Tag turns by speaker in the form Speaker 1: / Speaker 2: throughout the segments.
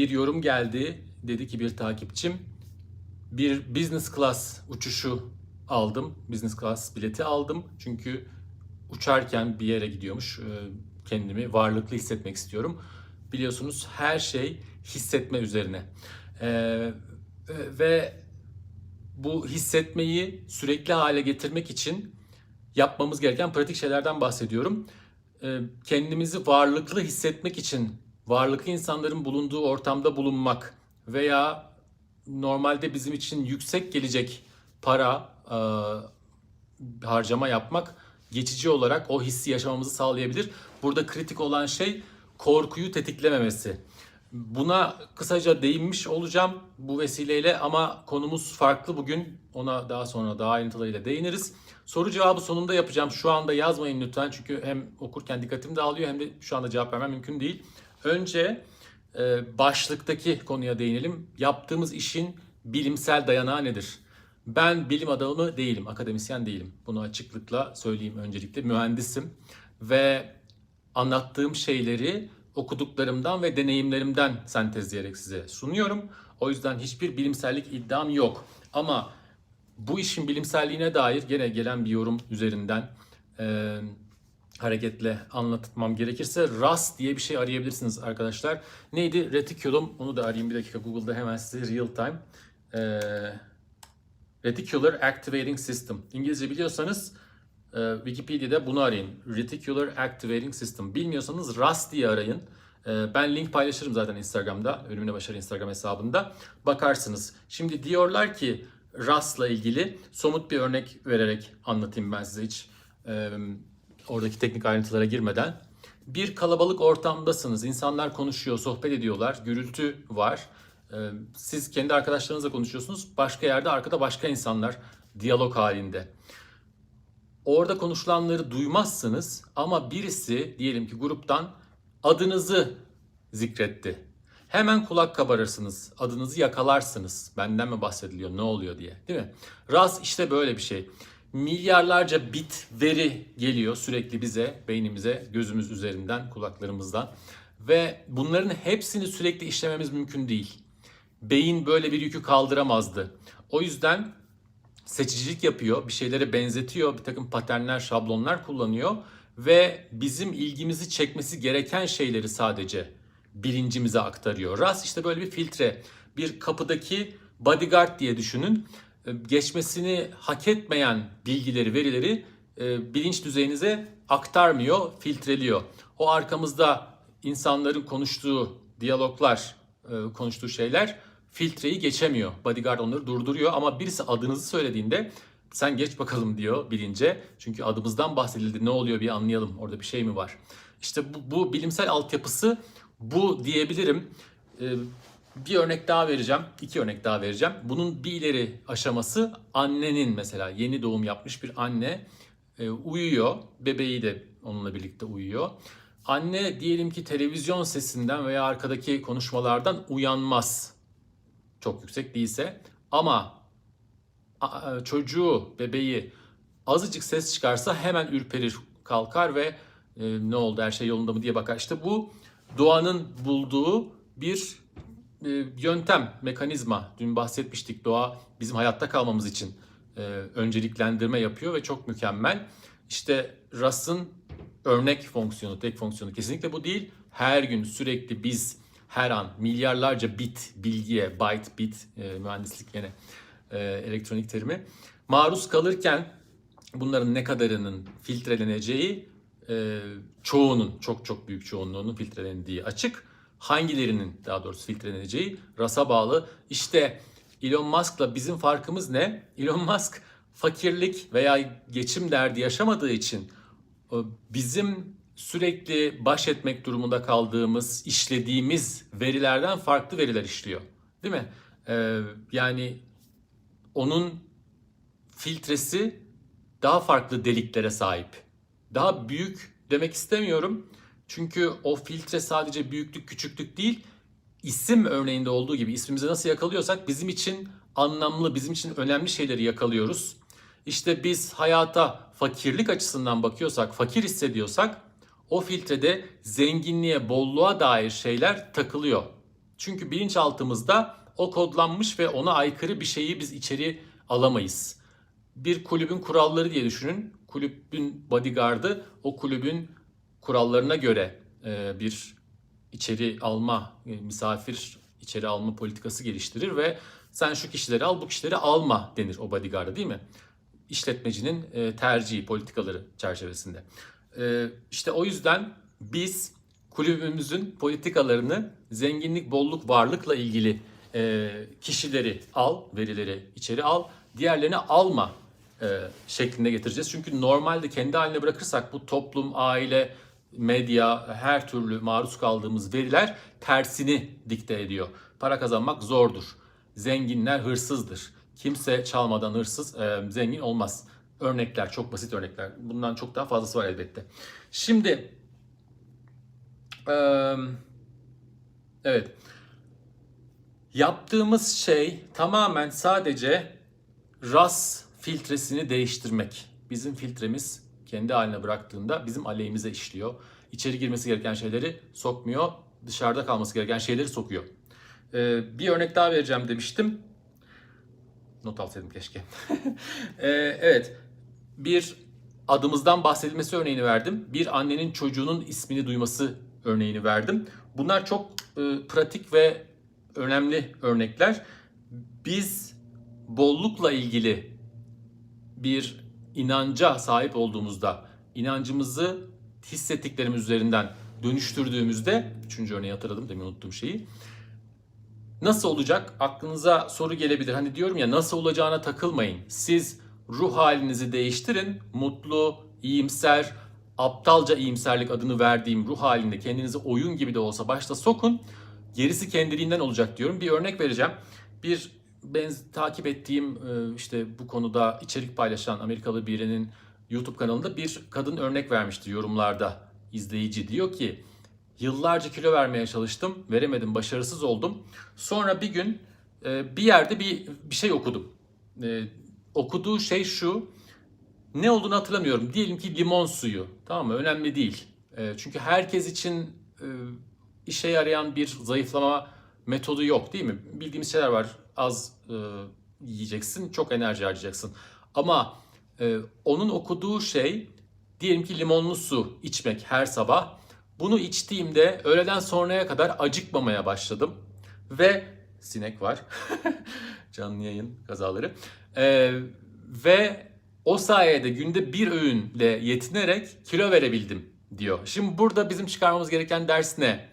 Speaker 1: Bir yorum geldi. Dedi ki bir takipçim bir business class uçuşu aldım. Business class bileti aldım. Çünkü uçarken bir yere gidiyormuş. Ee, Kendimi varlıklı hissetmek istiyorum. Biliyorsunuz her şey hissetme üzerine. Ee, ve bu hissetmeyi sürekli hale getirmek için yapmamız gereken pratik şeylerden bahsediyorum. Ee, Kendimizi varlıklı hissetmek için varlıklı insanların bulunduğu ortamda bulunmak veya normalde bizim için yüksek gelecek para e, harcama yapmak geçici olarak o hissi yaşamamızı sağlayabilir. Burada kritik olan şey korkuyu tetiklememesi. Buna kısaca değinmiş olacağım bu vesileyle ama konumuz farklı bugün. Ona daha sonra daha ayrıntılarıyla değiniriz. Soru cevabı sonunda yapacağım. Şu anda yazmayın lütfen çünkü hem okurken dikkatim dağılıyor hem de şu anda cevap vermem mümkün değil. Önce e, başlıktaki konuya değinelim. Yaptığımız işin bilimsel dayanağı nedir? Ben bilim adamı değilim, akademisyen değilim. Bunu açıklıkla söyleyeyim öncelikle. Mühendisim ve anlattığım şeyleri okuduklarımdan ve deneyimlerimden sentezleyerek size sunuyorum. O yüzden hiçbir bilimsellik iddiam yok. Ama bu işin bilimselliğine dair gene gelen bir yorum üzerinden e, hareketle anlatmam gerekirse RAS diye bir şey arayabilirsiniz arkadaşlar. Neydi? Reticulum. Onu da arayayım bir dakika Google'da hemen size real time. E, Reticular Activating System. İngilizce biliyorsanız e, Wikipedia'da bunu arayın. Reticular Activating System. Bilmiyorsanız RAS diye arayın. E, ben link paylaşırım zaten Instagram'da. Ölümüne Başarı Instagram hesabında. Bakarsınız. Şimdi diyorlar ki RAS'la ilgili somut bir örnek vererek anlatayım ben size hiç e, oradaki teknik ayrıntılara girmeden. Bir kalabalık ortamdasınız. İnsanlar konuşuyor, sohbet ediyorlar. Gürültü var. Ee, Siz kendi arkadaşlarınızla konuşuyorsunuz. Başka yerde arkada başka insanlar diyalog halinde. Orada konuşulanları duymazsınız ama birisi diyelim ki gruptan adınızı zikretti. Hemen kulak kabarırsınız, adınızı yakalarsınız. Benden mi bahsediliyor, ne oluyor diye değil mi? RAS işte böyle bir şey. Milyarlarca bit veri geliyor sürekli bize, beynimize, gözümüz üzerinden, kulaklarımızdan. Ve bunların hepsini sürekli işlememiz mümkün değil. Beyin böyle bir yükü kaldıramazdı. O yüzden seçicilik yapıyor, bir şeylere benzetiyor, bir takım paternler, şablonlar kullanıyor ve bizim ilgimizi çekmesi gereken şeyleri sadece bilincimize aktarıyor. RAS işte böyle bir filtre. Bir kapıdaki bodyguard diye düşünün. Ee, Geçmesini hak etmeyen bilgileri, verileri e, bilinç düzeyinize aktarmıyor, filtreliyor. O arkamızda insanların konuştuğu diyaloglar, e, konuştuğu şeyler filtreyi geçemiyor. Bodyguard onları durduruyor ama birisi adınızı söylediğinde sen geç bakalım diyor bilince. Çünkü adımızdan bahsedildi ne oluyor bir anlayalım orada bir şey mi var. İşte bu, bu bilimsel altyapısı bu diyebilirim. Bir örnek daha vereceğim. iki örnek daha vereceğim. Bunun bir ileri aşaması annenin mesela yeni doğum yapmış bir anne e, uyuyor. Bebeği de onunla birlikte uyuyor. Anne diyelim ki televizyon sesinden veya arkadaki konuşmalardan uyanmaz. Çok yüksek değilse. Ama çocuğu, bebeği azıcık ses çıkarsa hemen ürperir, kalkar ve e, ne oldu her şey yolunda mı diye bakar. İşte bu doğanın bulduğu bir e, yöntem, mekanizma. Dün bahsetmiştik doğa bizim hayatta kalmamız için e, önceliklendirme yapıyor ve çok mükemmel. İşte RAS'ın örnek fonksiyonu, tek fonksiyonu kesinlikle bu değil. Her gün sürekli biz her an milyarlarca bit bilgiye, byte, bit, e, mühendislik yine e, elektronik terimi maruz kalırken bunların ne kadarının filtreleneceği e, çoğunun, çok çok büyük çoğunluğunun filtrelendiği açık. Hangilerinin daha doğrusu filtreleneceği rasa bağlı. İşte Elon Musk'la bizim farkımız ne? Elon Musk fakirlik veya geçim derdi yaşamadığı için o bizim sürekli baş etmek durumunda kaldığımız, işlediğimiz verilerden farklı veriler işliyor. Değil mi? Ee, yani onun filtresi daha farklı deliklere sahip. Daha büyük demek istemiyorum. Çünkü o filtre sadece büyüklük küçüklük değil, isim örneğinde olduğu gibi ismimizi nasıl yakalıyorsak bizim için anlamlı, bizim için önemli şeyleri yakalıyoruz. İşte biz hayata fakirlik açısından bakıyorsak, fakir hissediyorsak o filtrede zenginliğe, bolluğa dair şeyler takılıyor. Çünkü bilinçaltımızda o kodlanmış ve ona aykırı bir şeyi biz içeri alamayız. Bir kulübün kuralları diye düşünün. Kulübün bodyguardı o kulübün kurallarına göre e, bir içeri alma, e, misafir içeri alma politikası geliştirir ve sen şu kişileri al, bu kişileri alma denir o bodyguard'a değil mi? İşletmecinin e, tercihi, politikaları çerçevesinde. E, işte o yüzden biz kulübümüzün politikalarını zenginlik, bolluk, varlıkla ilgili kişileri al, verileri içeri al, diğerlerini alma şeklinde getireceğiz. Çünkü normalde kendi haline bırakırsak bu toplum, aile, medya, her türlü maruz kaldığımız veriler tersini dikte ediyor. Para kazanmak zordur. Zenginler hırsızdır. Kimse çalmadan hırsız, e, zengin olmaz. Örnekler, çok basit örnekler. Bundan çok daha fazlası var elbette. Şimdi, e, evet. Yaptığımız şey tamamen sadece RAS filtresini değiştirmek. Bizim filtremiz kendi haline bıraktığında bizim aleyhimize işliyor. İçeri girmesi gereken şeyleri sokmuyor, dışarıda kalması gereken şeyleri sokuyor. Ee, bir örnek daha vereceğim demiştim. Not alsaydım keşke. Ee, evet, bir adımızdan bahsedilmesi örneğini verdim. Bir annenin çocuğunun ismini duyması örneğini verdim. Bunlar çok e, pratik ve önemli örnekler. Biz bollukla ilgili bir inanca sahip olduğumuzda, inancımızı hissettiklerimiz üzerinden dönüştürdüğümüzde, üçüncü örneği hatırladım demin unuttuğum şeyi. Nasıl olacak? Aklınıza soru gelebilir. Hani diyorum ya nasıl olacağına takılmayın. Siz ruh halinizi değiştirin. Mutlu, iyimser, aptalca iyimserlik adını verdiğim ruh halinde kendinizi oyun gibi de olsa başta sokun. Gerisi kendiliğinden olacak diyorum. Bir örnek vereceğim. Bir ben takip ettiğim e, işte bu konuda içerik paylaşan Amerikalı birinin YouTube kanalında bir kadın örnek vermişti yorumlarda izleyici. Diyor ki yıllarca kilo vermeye çalıştım veremedim başarısız oldum. Sonra bir gün e, bir yerde bir bir şey okudum. E, okuduğu şey şu ne olduğunu hatırlamıyorum. Diyelim ki limon suyu tamam mı? Önemli değil. Çünkü herkes için işe yarayan bir zayıflama metodu yok değil mi? Bildiğimiz şeyler var az e, yiyeceksin, çok enerji harcayacaksın. Ama e, onun okuduğu şey diyelim ki limonlu su içmek her sabah. Bunu içtiğimde öğleden sonraya kadar acıkmamaya başladım. Ve sinek var. Canlı yayın kazaları. E, ve o sayede günde bir öğünle yetinerek kilo verebildim diyor. Şimdi burada bizim çıkarmamız gereken ders ne?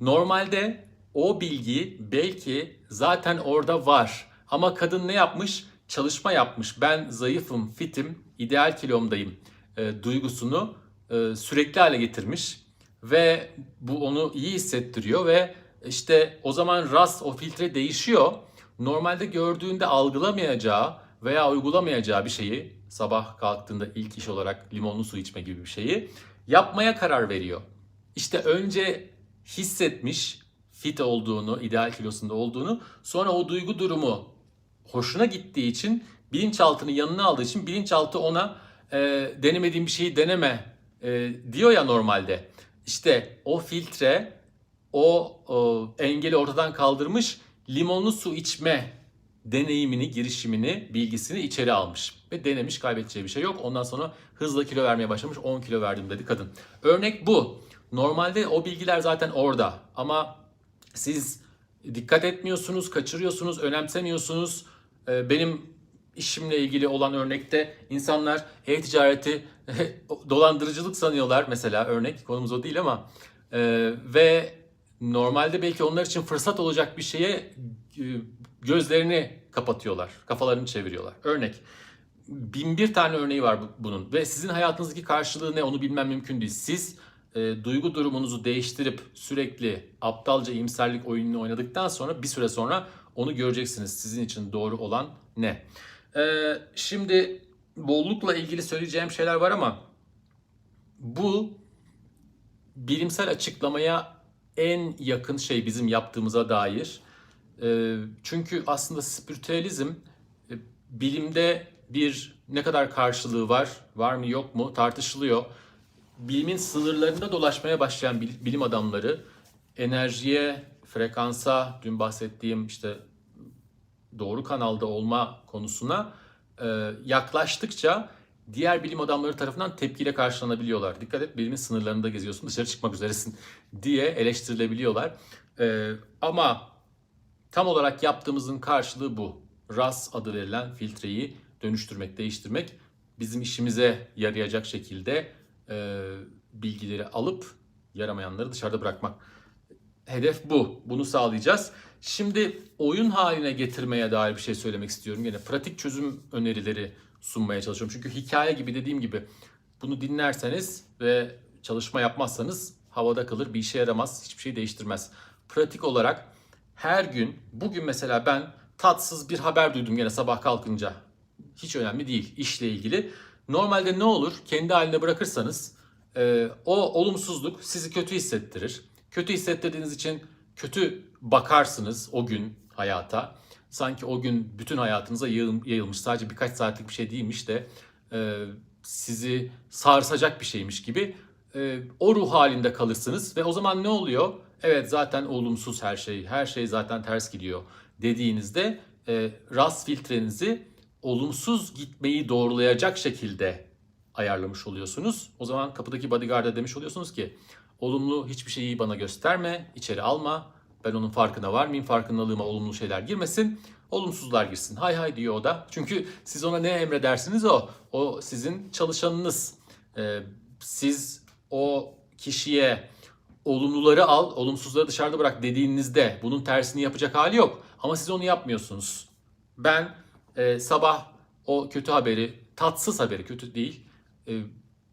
Speaker 1: Normalde o bilgi belki zaten orada var. Ama kadın ne yapmış? Çalışma yapmış. Ben zayıfım, fitim, ideal kilomdayım e, duygusunu e, sürekli hale getirmiş. Ve bu onu iyi hissettiriyor ve işte o zaman ras o filtre değişiyor. Normalde gördüğünde algılamayacağı veya uygulamayacağı bir şeyi sabah kalktığında ilk iş olarak limonlu su içme gibi bir şeyi yapmaya karar veriyor. İşte önce hissetmiş, fit olduğunu, ideal kilosunda olduğunu, sonra o duygu durumu hoşuna gittiği için bilinçaltını yanına aldığı için bilinçaltı ona e, denemediğim bir şeyi deneme e, diyor ya normalde. İşte o filtre o, o engeli ortadan kaldırmış limonlu su içme deneyimini, girişimini, bilgisini içeri almış. Ve denemiş kaybedeceği bir şey yok. Ondan sonra hızla kilo vermeye başlamış. 10 kilo verdim dedi kadın. Örnek bu. Normalde o bilgiler zaten orada. Ama siz dikkat etmiyorsunuz, kaçırıyorsunuz, önemsemiyorsunuz. Ee, Benim işimle ilgili olan örnekte insanlar e-ticareti dolandırıcılık sanıyorlar mesela örnek konumuz o değil ama e, ve normalde belki onlar için fırsat olacak bir şeye e, gözlerini kapatıyorlar, kafalarını çeviriyorlar. Örnek bin bir tane örneği var bu- bunun ve sizin hayatınızdaki karşılığı ne onu bilmem mümkün değil. Siz e, duygu durumunuzu değiştirip sürekli aptalca iyimserlik oyununu oynadıktan sonra bir süre sonra onu göreceksiniz. Sizin için doğru olan ne? E, şimdi bollukla ilgili söyleyeceğim şeyler var ama bu bilimsel açıklamaya en yakın şey bizim yaptığımıza dair. E, çünkü aslında spiritüalizm e, bilimde bir ne kadar karşılığı var, var mı yok mu tartışılıyor bilimin sınırlarında dolaşmaya başlayan bil- bilim adamları enerjiye, frekansa, dün bahsettiğim işte doğru kanalda olma konusuna e, yaklaştıkça diğer bilim adamları tarafından tepkiyle karşılanabiliyorlar. Dikkat et bilimin sınırlarında geziyorsun dışarı çıkmak üzeresin diye eleştirilebiliyorlar. E, ama tam olarak yaptığımızın karşılığı bu. RAS adı verilen filtreyi dönüştürmek, değiştirmek bizim işimize yarayacak şekilde e, bilgileri alıp yaramayanları dışarıda bırakmak. Hedef bu. Bunu sağlayacağız. Şimdi oyun haline getirmeye dair bir şey söylemek istiyorum. Yine pratik çözüm önerileri sunmaya çalışıyorum. Çünkü hikaye gibi dediğim gibi bunu dinlerseniz ve çalışma yapmazsanız havada kalır, bir işe yaramaz, hiçbir şey değiştirmez. Pratik olarak her gün, bugün mesela ben tatsız bir haber duydum yine sabah kalkınca. Hiç önemli değil işle ilgili. Normalde ne olur? Kendi haline bırakırsanız e, o olumsuzluk sizi kötü hissettirir. Kötü hissettirdiğiniz için kötü bakarsınız o gün hayata. Sanki o gün bütün hayatınıza yayıl- yayılmış sadece birkaç saatlik bir şey değilmiş de e, sizi sarsacak bir şeymiş gibi e, o ruh halinde kalırsınız ve o zaman ne oluyor? Evet zaten olumsuz her şey, her şey zaten ters gidiyor dediğinizde e, RAS filtrenizi olumsuz gitmeyi doğrulayacak şekilde ayarlamış oluyorsunuz. O zaman kapıdaki bodyguard'a demiş oluyorsunuz ki olumlu hiçbir şeyi bana gösterme, içeri alma. Ben onun farkına var mıyım? Farkındalığıma olumlu şeyler girmesin. Olumsuzlar girsin. Hay hay diyor o da. Çünkü siz ona ne emredersiniz o. O sizin çalışanınız. Ee, siz o kişiye olumluları al, olumsuzları dışarıda bırak dediğinizde bunun tersini yapacak hali yok. Ama siz onu yapmıyorsunuz. Ben e, sabah o kötü haberi, tatsız haberi kötü değil, e,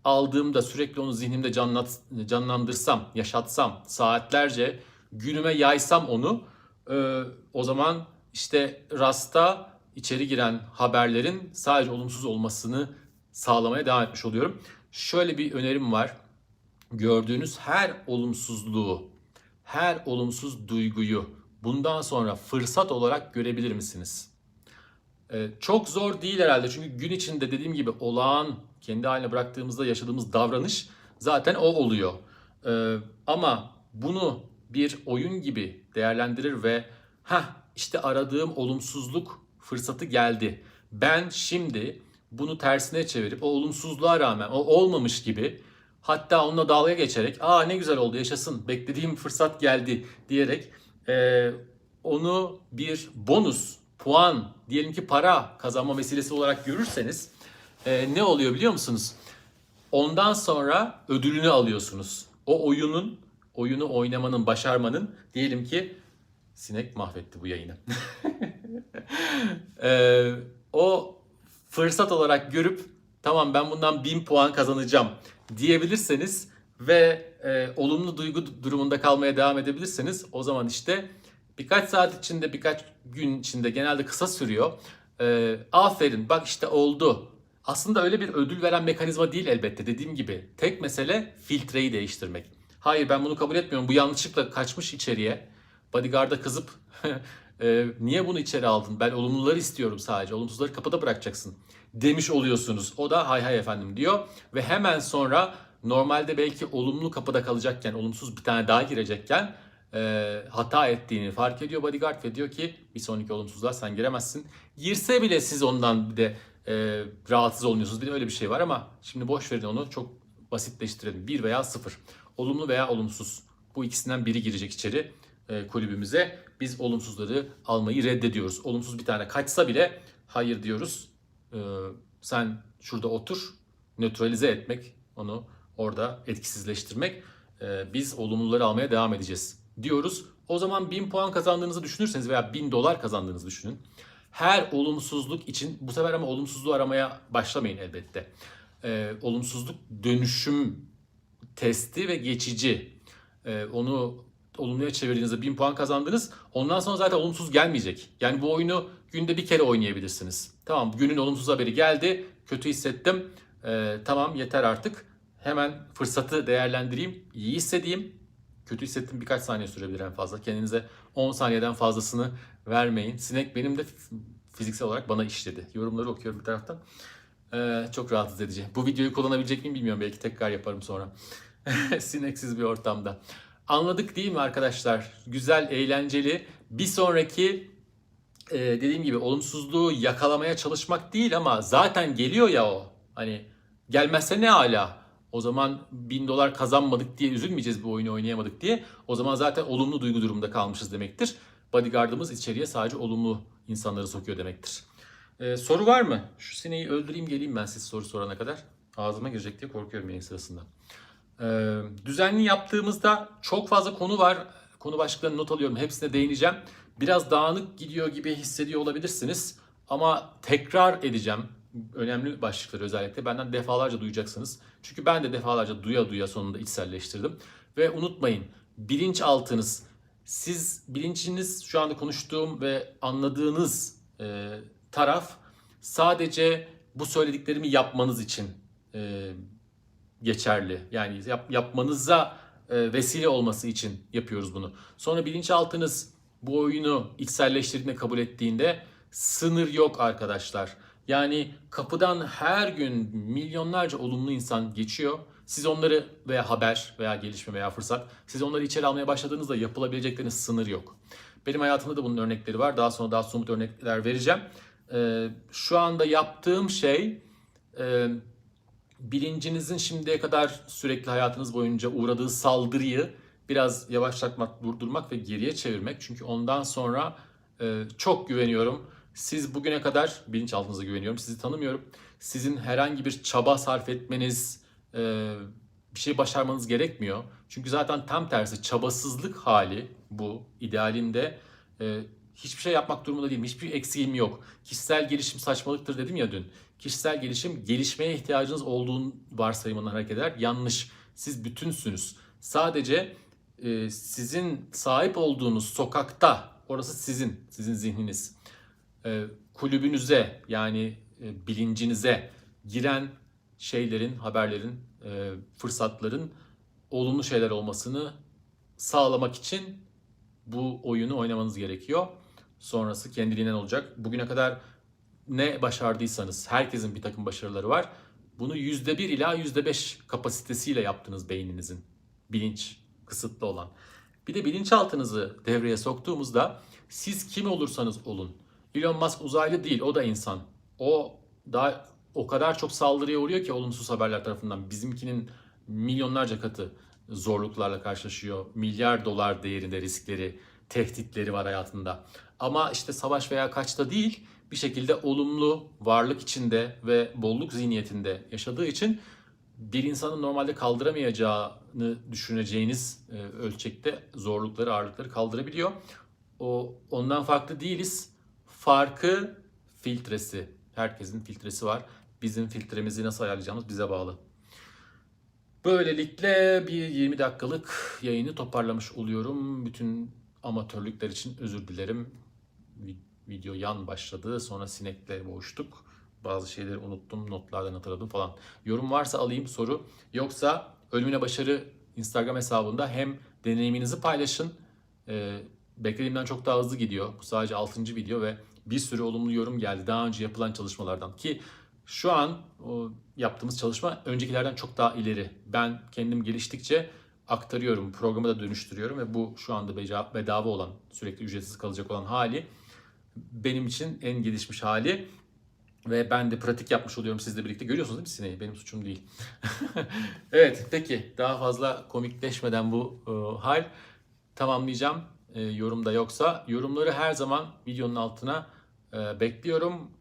Speaker 1: aldığımda sürekli onu zihnimde canlat, canlandırsam, yaşatsam, saatlerce günüme yaysam onu, e, o zaman işte Rasta içeri giren haberlerin sadece olumsuz olmasını sağlamaya devam etmiş oluyorum. Şöyle bir önerim var. Gördüğünüz her olumsuzluğu, her olumsuz duyguyu bundan sonra fırsat olarak görebilir misiniz? Ee, çok zor değil herhalde çünkü gün içinde dediğim gibi olağan kendi haline bıraktığımızda yaşadığımız davranış zaten o oluyor. Ee, ama bunu bir oyun gibi değerlendirir ve ha işte aradığım olumsuzluk fırsatı geldi. Ben şimdi bunu tersine çevirip o olumsuzluğa rağmen o olmamış gibi hatta onunla dalga geçerek aa ne güzel oldu yaşasın beklediğim fırsat geldi diyerek e, onu bir bonus, puan, diyelim ki para kazanma vesilesi olarak görürseniz e, ne oluyor biliyor musunuz? Ondan sonra ödülünü alıyorsunuz. O oyunun, oyunu oynamanın, başarmanın diyelim ki sinek mahvetti bu yayını. E, o fırsat olarak görüp tamam ben bundan 1000 puan kazanacağım diyebilirseniz ve e, olumlu duygu durumunda kalmaya devam edebilirseniz o zaman işte birkaç saat içinde birkaç gün içinde genelde kısa sürüyor. E, aferin bak işte oldu. Aslında öyle bir ödül veren mekanizma değil elbette dediğim gibi. Tek mesele filtreyi değiştirmek. Hayır ben bunu kabul etmiyorum. Bu yanlışlıkla kaçmış içeriye. Bodyguard'a kızıp e, niye bunu içeri aldın? Ben olumluları istiyorum sadece. Olumsuzları kapıda bırakacaksın demiş oluyorsunuz. O da hay hay efendim diyor ve hemen sonra normalde belki olumlu kapıda kalacakken, olumsuz bir tane daha girecekken e, hata ettiğini fark ediyor bodyguard ve diyor ki bir sonraki olumsuzluğa sen giremezsin. Girse bile siz ondan bir de e, rahatsız olmuyorsunuz. Bir de öyle bir şey var ama şimdi boş verin onu çok basitleştirelim. Bir veya sıfır. Olumlu veya olumsuz. Bu ikisinden biri girecek içeri e, kulübümüze. Biz olumsuzları almayı reddediyoruz. Olumsuz bir tane kaçsa bile hayır diyoruz. E, sen şurada otur. Nötralize etmek, onu orada etkisizleştirmek. E, biz olumluları almaya devam edeceğiz diyoruz. O zaman 1000 puan kazandığınızı düşünürseniz veya 1000 dolar kazandığınızı düşünün. Her olumsuzluk için bu sefer ama olumsuzluğu aramaya başlamayın elbette. E, olumsuzluk dönüşüm testi ve geçici. Ee, onu olumluya çevirdiğinizde 1000 puan kazandınız. Ondan sonra zaten olumsuz gelmeyecek. Yani bu oyunu günde bir kere oynayabilirsiniz. Tamam günün olumsuz haberi geldi. Kötü hissettim. Ee, tamam yeter artık. Hemen fırsatı değerlendireyim. iyi hissedeyim. Kötü hissettim birkaç saniye sürebilir en fazla. Kendinize 10 saniyeden fazlasını vermeyin. Sinek benim de fiziksel olarak bana işledi. Yorumları okuyorum bir taraftan. Ee, çok rahatsız edici. Bu videoyu kullanabilecek miyim bilmiyorum. Belki tekrar yaparım sonra. Sineksiz bir ortamda. Anladık değil mi arkadaşlar? Güzel, eğlenceli. Bir sonraki e, dediğim gibi olumsuzluğu yakalamaya çalışmak değil ama zaten geliyor ya o. Hani gelmezse ne hala? O zaman bin dolar kazanmadık diye üzülmeyeceğiz bu oyunu oynayamadık diye. O zaman zaten olumlu duygu durumunda kalmışız demektir. Bodyguardımız içeriye sadece olumlu insanları sokuyor demektir. Ee, soru var mı? Şu sineği öldüreyim geleyim ben siz soru sorana kadar. Ağzıma girecek diye korkuyorum yayın sırasında. Ee, düzenli yaptığımızda çok fazla konu var. Konu başlıklarını not alıyorum. Hepsine değineceğim. Biraz dağınık gidiyor gibi hissediyor olabilirsiniz. Ama tekrar edeceğim. Önemli başlıkları özellikle benden defalarca duyacaksınız. Çünkü ben de defalarca duya duya sonunda içselleştirdim. Ve unutmayın bilinçaltınız, siz bilinciniz şu anda konuştuğum ve anladığınız e, taraf sadece bu söylediklerimi yapmanız için e, geçerli. Yani yap, yapmanıza e, vesile olması için yapıyoruz bunu. Sonra bilinçaltınız bu oyunu içselleştirdiğinde kabul ettiğinde sınır yok arkadaşlar. Yani kapıdan her gün milyonlarca olumlu insan geçiyor. Siz onları veya haber veya gelişme veya fırsat siz onları içeri almaya başladığınızda yapılabilecekleriniz sınır yok. Benim hayatımda da bunun örnekleri var. Daha sonra daha somut örnekler vereceğim. Ee, şu anda yaptığım şey e, bilincinizin şimdiye kadar sürekli hayatınız boyunca uğradığı saldırıyı biraz yavaşlatmak, durdurmak ve geriye çevirmek. Çünkü ondan sonra e, çok güveniyorum. Siz bugüne kadar bilinçaltınıza güveniyorum. Sizi tanımıyorum. Sizin herhangi bir çaba sarf etmeniz, e, bir şey başarmanız gerekmiyor. Çünkü zaten tam tersi çabasızlık hali bu idealinde e, hiçbir şey yapmak durumunda değilim. Hiçbir eksiğim yok. Kişisel gelişim saçmalıktır dedim ya dün. Kişisel gelişim gelişmeye ihtiyacınız olduğun varsayımından hareket eder. Yanlış. Siz bütünsünüz. Sadece e, sizin sahip olduğunuz sokakta orası sizin, sizin zihniniz. E, kulübünüze yani e, bilincinize giren şeylerin, haberlerin, e, fırsatların olumlu şeyler olmasını sağlamak için bu oyunu oynamanız gerekiyor. Sonrası kendiliğinden olacak. Bugüne kadar ne başardıysanız, herkesin bir takım başarıları var. Bunu %1 ila %5 kapasitesiyle yaptınız beyninizin. Bilinç kısıtlı olan. Bir de bilinçaltınızı devreye soktuğumuzda siz kim olursanız olun. Elon Musk uzaylı değil, o da insan. O daha o kadar çok saldırıya uğruyor ki olumsuz haberler tarafından. Bizimkinin milyonlarca katı zorluklarla karşılaşıyor. Milyar dolar değerinde riskleri, tehditleri var hayatında. Ama işte savaş veya kaçta değil, bir şekilde olumlu varlık içinde ve bolluk zihniyetinde yaşadığı için bir insanın normalde kaldıramayacağını düşüneceğiniz e, ölçekte zorlukları, ağırlıkları kaldırabiliyor. O ondan farklı değiliz. Farkı filtresi. Herkesin filtresi var. Bizim filtremizi nasıl ayarlayacağımız bize bağlı. Böylelikle bir 20 dakikalık yayını toparlamış oluyorum. Bütün amatörlükler için özür dilerim. Video yan başladı. Sonra sinekle boğuştuk. Bazı şeyleri unuttum. Notlardan hatırladım falan. Yorum varsa alayım soru. Yoksa Ölümüne Başarı Instagram hesabında hem deneyiminizi paylaşın. Beklediğimden çok daha hızlı gidiyor. Bu sadece 6. video ve bir sürü olumlu yorum geldi daha önce yapılan çalışmalardan ki şu an o yaptığımız çalışma öncekilerden çok daha ileri. Ben kendim geliştikçe aktarıyorum, programı da dönüştürüyorum ve bu şu anda bedava olan, sürekli ücretsiz kalacak olan hali benim için en gelişmiş hali. Ve ben de pratik yapmış oluyorum sizle birlikte. Görüyorsunuz değil mi sineği? Benim suçum değil. evet peki daha fazla komikleşmeden bu e, hal tamamlayacağım. E, yorumda yoksa yorumları her zaman videonun altına e, bekliyorum.